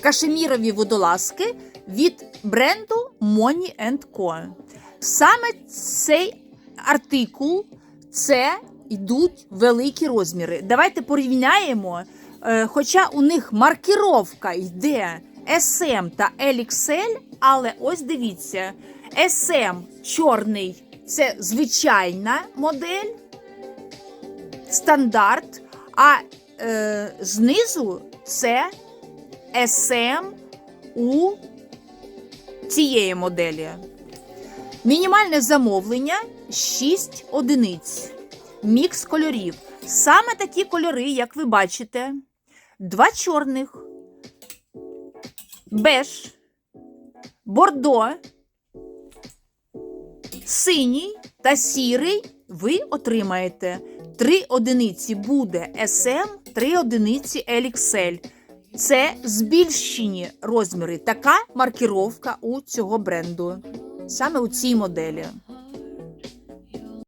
Кашемірові водолазки від бренду Money Co. Саме цей артикул це йдуть великі розміри. Давайте порівняємо. Е, Хоча у них маркіровка йде SM та LXL, але ось дивіться, SM чорний це звичайна модель, стандарт, а е, знизу це SM у цієї моделі. Мінімальне замовлення 6 одиниць. Мікс кольорів. Саме такі кольори, як ви бачите: два чорних, беж, бордо, синій та сірий ви отримаєте. Три одиниці буде SM, три одиниці LXL. Це збільшені розміри. Така маркіровка у цього бренду. Саме у цій моделі.